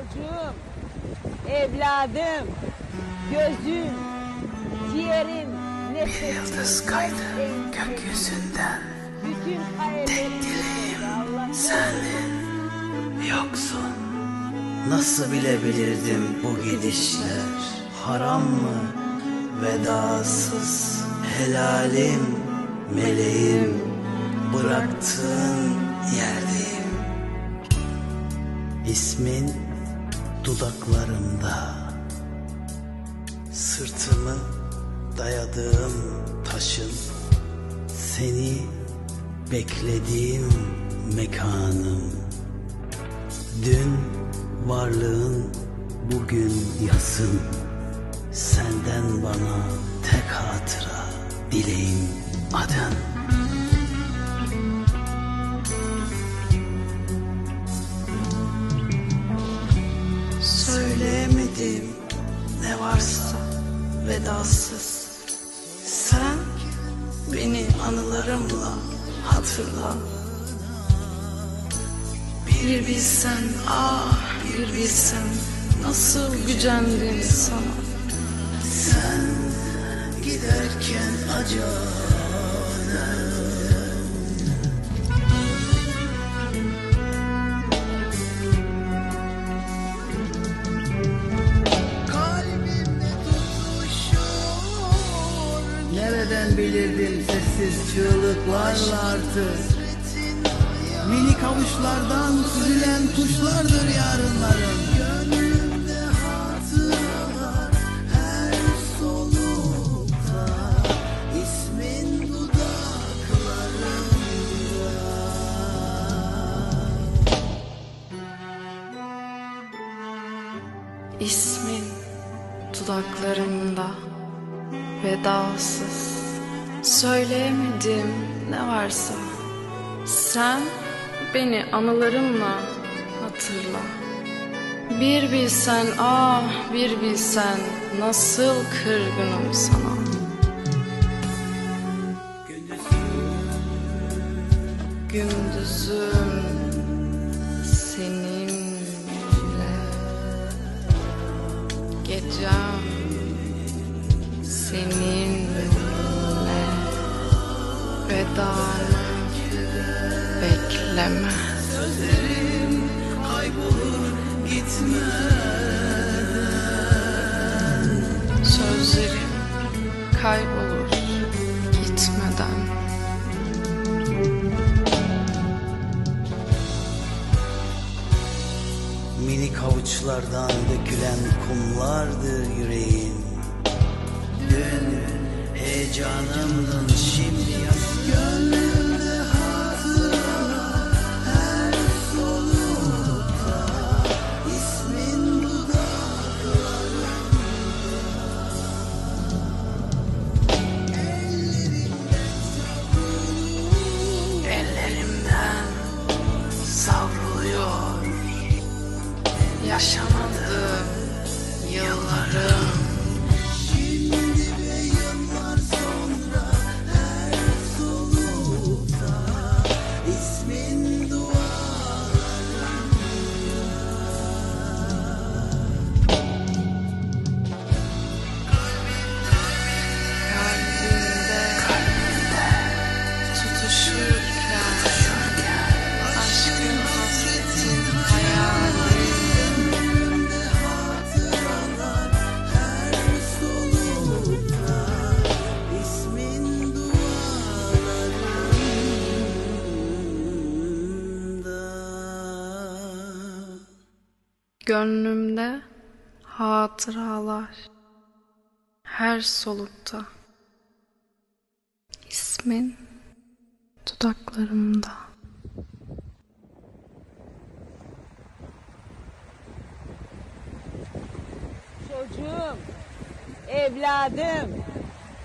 Çocuğum, evladım, gözüm, ciğerim, nefesim, Yıldız kaydı gökyüzünden Bütün hayallerim dileğim sensin yoksun. Nasıl bilebilirdim bu gidişler haram mı vedasız helalim meleğim bıraktığın yerdeyim. İsmin dudaklarımda sırtımı dayadığım taşın seni beklediğim mekanım. Dün varlığın bugün yasın. Senden bana tek hatıra dileğim adın Söyleyemedim ne varsa vedasız. Sen beni anılarımla hatırla. Bir bilsen ah bir bilsen Nasıl gücendim sana. Sen giderken acaba Nereden bilirdim sessiz çığlıklarla artık? Minik avuçlardan süzülen kuşlardır dudaklarımda. İsmin dudaklarımda vedasız Söyleyemedim ne varsa. Sen beni anılarımla hatırla. Bir bilsen ah bir bilsen Nasıl kırgınım sana. Gündüzüm seninle Vedanı bekleme. Kaybolur gitme Sözlerim kaybolur gitmeden. Minik havuçlardan dökülen kumlardır yüreğim. Dün heyecanımdın Gönlümde hatıralar her solukta İsmin dudaklarımda Çocuğum, evladım,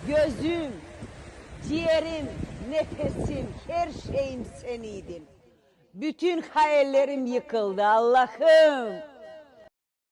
gözüm, ciğerim, nefesim, her şeyim seniydin. Bütün hayallerim yıkıldı Allah'ım.